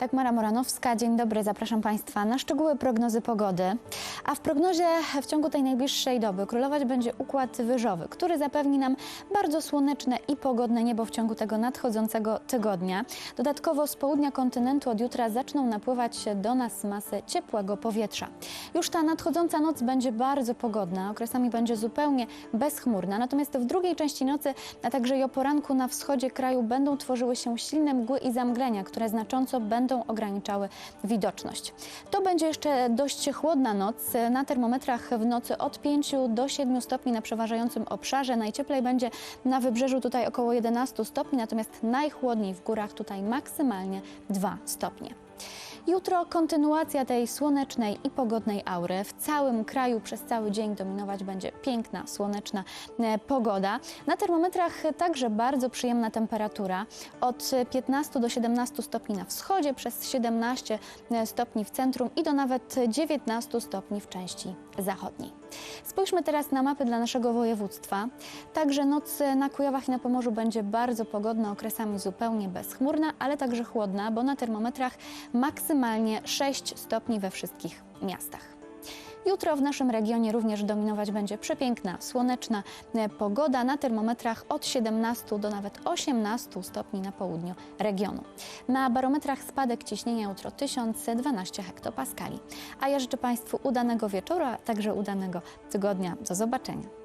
Dagmara Moranowska, dzień dobry, zapraszam Państwa na szczegóły prognozy pogody. A w prognozie w ciągu tej najbliższej doby królować będzie układ wyżowy, który zapewni nam bardzo słoneczne i pogodne niebo w ciągu tego nadchodzącego tygodnia. Dodatkowo z południa kontynentu od jutra zaczną napływać do nas masy ciepłego powietrza. Już ta nadchodząca noc będzie bardzo pogodna, okresami będzie zupełnie bezchmurna, natomiast w drugiej części nocy, a także i o poranku na wschodzie kraju będą tworzyły się silne mgły i zamglenia, które znacząco będą ograniczały widoczność. To będzie jeszcze dość chłodna noc. Na termometrach w nocy od 5 do 7 stopni na przeważającym obszarze. Najcieplej będzie na wybrzeżu tutaj około 11 stopni, natomiast najchłodniej w górach tutaj maksymalnie 2 stopnie. Jutro kontynuacja tej słonecznej i pogodnej aury. W całym kraju przez cały dzień dominować będzie piękna, słoneczna e, pogoda. Na termometrach także bardzo przyjemna temperatura. Od 15 do 17 stopni na wschodzie, przez 17 stopni w centrum i do nawet 19 stopni w części zachodniej. Spójrzmy teraz na mapy dla naszego województwa. Także noc na Kujawach i na Pomorzu będzie bardzo pogodna, okresami zupełnie bezchmurna, ale także chłodna, bo na termometrach maksymalnie 6 stopni we wszystkich miastach. Jutro w naszym regionie również dominować będzie przepiękna, słoneczna e, pogoda na termometrach od 17 do nawet 18 stopni na południu regionu. Na barometrach spadek ciśnienia jutro 1012 hektopaskali. A ja życzę Państwu udanego wieczoru, a także udanego tygodnia. Do zobaczenia.